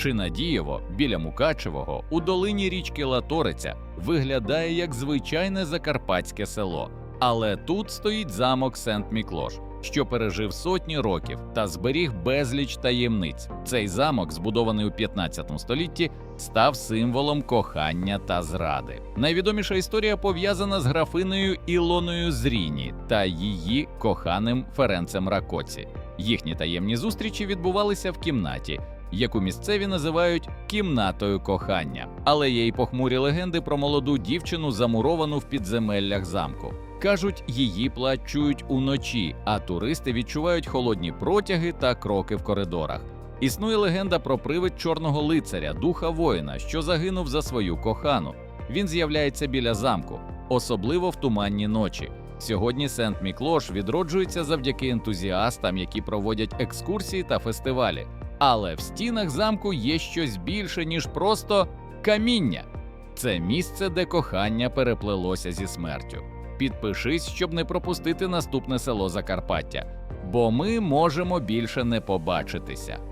Чи Надієво біля Мукачевого у долині річки Латориця виглядає як звичайне закарпатське село. Але тут стоїть замок Сент-Міклош, що пережив сотні років та зберіг безліч таємниць. Цей замок, збудований у 15 столітті, став символом кохання та зради. Найвідоміша історія пов'язана з графинею Ілоною Зріні та її коханим Ференцем Ракоці. Їхні таємні зустрічі відбувалися в кімнаті, яку місцеві називають кімнатою кохання. Але є й похмурі легенди про молоду дівчину, замуровану в підземеллях замку. Кажуть, її плачують уночі, а туристи відчувають холодні протяги та кроки в коридорах. Існує легенда про привид чорного лицаря, духа воїна, що загинув за свою кохану. Він з'являється біля замку, особливо в туманні ночі. Сьогодні Сент Міклош відроджується завдяки ентузіастам, які проводять екскурсії та фестивалі. Але в стінах замку є щось більше, ніж просто каміння. Це місце, де кохання переплелося зі смертю. Підпишись, щоб не пропустити наступне село Закарпаття, бо ми можемо більше не побачитися.